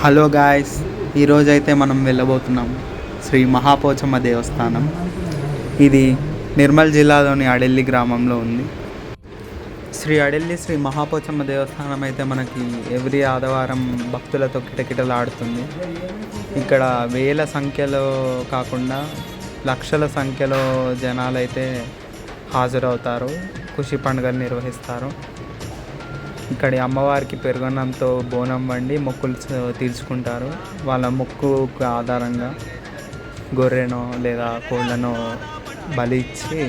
Hello guys ఈరోజైతే అయితే మనం వెళ్ళబోతున్నాం శ్రీ మహాపోచమ్మ దేవస్థానం. ఇది నిర్మల్ జిల్లాలోని అడెల్లి గ్రామంలో ఉంది. శ్రీ అడెల్లి శ్రీ మహాపోచమ్మ దేవస్థానం అయితే మనకి ఎవ్రీ ఆదివారం భక్తులతో కిటకిటలాడుతుంది. ఇక్కడ వేల సంఖ్యలో కాకుండా లక్షల సంఖ్యలో జనాలు అయితే హాజరవుతారు ఖుషి పండుగలు నిర్వహిస్తారు. ఇక్కడి అమ్మవారికి పెరుగన్నంతో బోనం వండి మొక్కులు తీర్చుకుంటారు. వాళ్ళ మొక్కు ఆధారంగా గొర్రెనో లేదా కోళ్ళనో బలి ఇచ్చి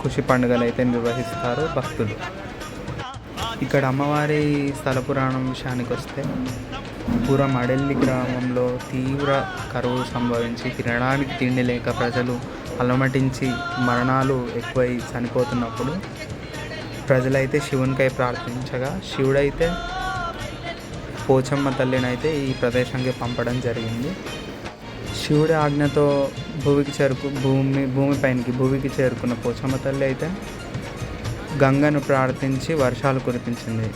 ఖుషి పండుగలు అయితే నిర్వహిస్తారు భక్తులు. ఇక్కడ అమ్మవారి స్థల పురాణం విషయానికి వస్తే పూర్వం అడెల్లి గ్రామంలో తీవ్ర కరువు సంభవించి తినడానికి తిండి లేక ప్రజలు అలమటించి మరణాలు ఎక్కువై చనిపోతున్నప్పుడు ప్రజలైతే శివునికై ప్రార్థించగా శివుడైతే పోచమ్మ తల్లినైతే ఈ ప్రదేశానికి పంపడం జరిగింది. శివుడి ఆజ్ఞతో భూమికి చేరుకు భూమి భూమిపైనకి భూమికి చేరుకున్న పోచమ్మ తల్లి అయితే గంగను ప్రార్థించి వర్షాలు కురిపించింది.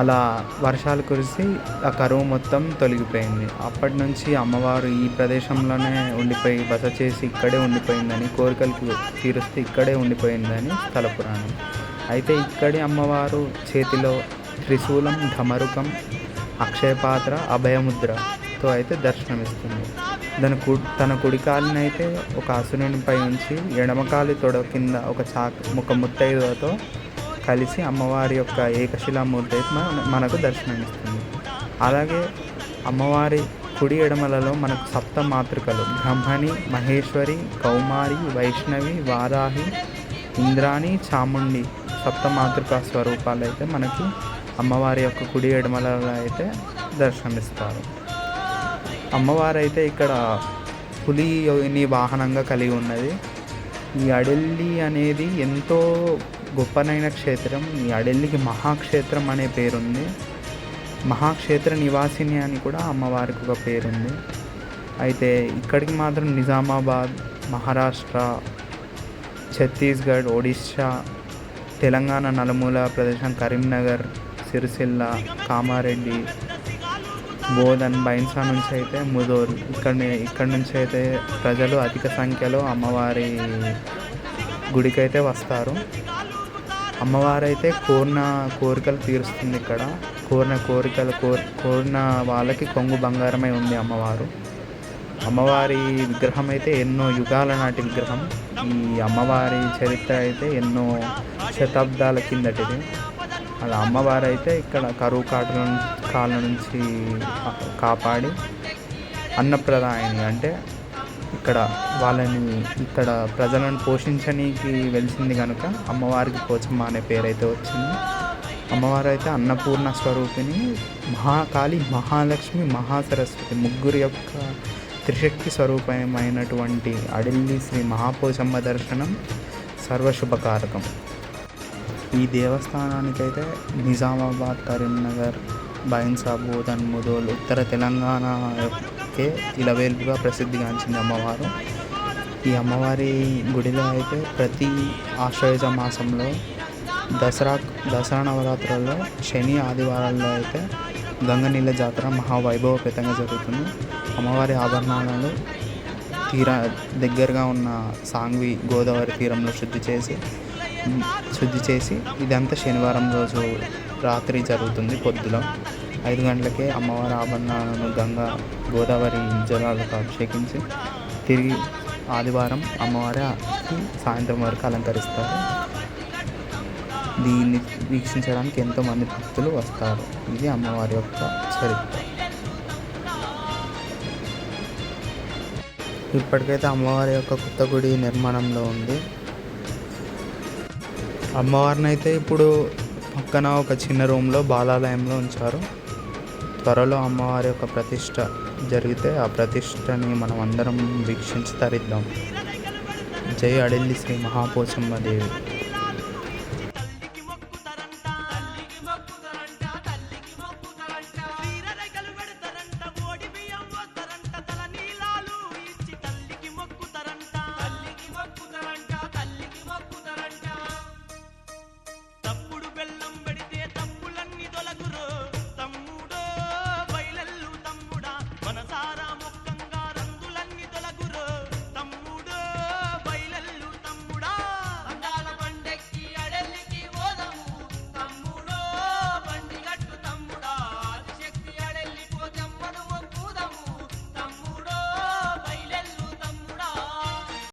అలా వర్షాలు కురిసి ఆ కరువు మొత్తం తొలగిపోయింది. అప్పటి నుంచి అమ్మవారు ఈ ప్రదేశంలోనే ఉండిపోయి బస చేసి ఇక్కడే ఉండిపోయిందని కోరికలకు తీరుస్తే ఇక్కడే ఉండిపోయిందని స్థల పురాణం అయితే ఇక్కడి అమ్మవారు చేతిలో త్రిశూలం ఢమరుకం అక్షయపాత్ర అభయముద్రతో అయితే దర్శనమిస్తుంది. తన కు తన కుడి కాలిని అయితే ఒక అసురునిపై ఉంచి ఎడమకాలి తొడ కింద ఒక చాక్ ఒక ముత్తైదుతో కలిసి అమ్మవారి యొక్క ఏకశిలామూర్తి అయితే మనకు దర్శనమిస్తుంది. అలాగే అమ్మవారి కుడి ఎడమలలో మనకు సప్త మాతృకలు బ్రహ్మణి మహేశ్వరి కౌమారి వైష్ణవి వారాహి ఇంద్రాణి చాముండి సప్త మాతృకా స్వరూపాలు అయితే మనకి అమ్మవారి యొక్క కుడి ఎడమలలో అయితే దర్శనమిస్తారు. అమ్మవారు అయితే ఇక్కడ పులిని వాహనంగా కలిగి ఉన్నది. ఈ అడెల్లి అనేది ఎంతో గొప్పనైన క్షేత్రం. ఈ అడెల్లికి మహాక్షేత్రం అనే పేరుంది. మహాక్షేత్ర నివాసిని అని కూడా అమ్మవారికి ఒక పేరుంది. అయితే ఇక్కడికి మాత్రం నిజామాబాద్ మహారాష్ట్ర ఛత్తీస్గఢ్ ఒడిశా తెలంగాణ నలుమూల ప్రదేశం కరీంనగర్ సిరిసిల్ల కామారెడ్డి బోధన్ బైన్సా నుంచి అయితే ముదోల్. ఇక్కడ ఇక్కడ నుంచి అయితే ప్రజలు అధిక సంఖ్యలో అమ్మవారి గుడికైతే వస్తారు. అమ్మవారు అయితే కోరిన కోరికలు తీరుస్తుంది ఇక్కడ. కోరిన కోరికలు కోరి కోరిన వాళ్ళకి కొంగు బంగారమై ఉంది అమ్మవారు. అమ్మవారి విగ్రహం అయితే ఎన్నో యుగాల నాటి విగ్రహం. ఈ అమ్మవారి చరిత్ర అయితే ఎన్నో శతాబ్దాల కిందటిది. అలా అమ్మవారు అయితే ఇక్కడ కరువు కాటుల కాళ్ళ నుంచి కాపాడి అన్నప్రదాయని అంటే ఇక్కడ వాళ్ళని ఇక్కడ ప్రజలను పోషించనీకి వెలిసింది కనుక అమ్మవారికి పోచమ్మ అనే పేరైతే వచ్చింది. అమ్మవారు అయితే అన్నపూర్ణ స్వరూపిణి మహాకాళి మహాలక్ష్మి మహాసరస్వతి ముగ్గురు యొక్క త్రిశక్తి స్వరూపమైనటువంటి అడిల్లి శ్రీ మహాపోచమ్మ దర్శనం సర్వశుభకారకం. ఈ దేవస్థానానికైతే నిజామాబాద్ కరీంనగర్ బైన్సా బోధన్ ముదోల్ ఉత్తర తెలంగాణకే ఇలవేల్పుగా ప్రసిద్ధిగాంచింది అమ్మవారు. ఈ అమ్మవారి గుడిలో అయితే ప్రతి ఆశ్వయుజ మాసంలో దసరా దసరా నవరాత్రుల్లో శని ఆదివారాల్లో అయితే గంగనీళ్ళ జాతర మహావైభవపేతంగా జరుగుతుంది. అమ్మవారి ఆభరణాలను తీర దగ్గరగా ఉన్న సాంగ్వి గోదావరి తీరంలో శుద్ధి చేసి శుద్ధి చేసి ఇదంతా శనివారం రోజు రాత్రి జరుగుతుంది పొద్దున ఐదు గంటలకే అమ్మవారి ఆభరణాలను గంగా గోదావరి జలాలకు అభిషేకించి తిరిగి ఆదివారం అమ్మవారి సాయంత్రం వరకు అలంకరిస్తారు. దీన్ని వీక్షించడానికి ఎంతోమంది భక్తులు వస్తారు. ఇది అమ్మవారి యొక్క చరిత్ర. ఇప్పటికైతే అమ్మవారి యొక్క కొత్త గుడి నిర్మాణంలో ఉంది. అమ్మవారిని అయితే ఇప్పుడు పక్కన ఒక చిన్న రూమ్లో బాలాలయంలో ఉంచారు. త్వరలో అమ్మవారి యొక్క ప్రతిష్ట జరిగితే ఆ ప్రతిష్టని మనం అందరం వీక్షించి తరిద్దాం. జై అడిల్లి శ్రీ మహాపోచమ్మ దేవి.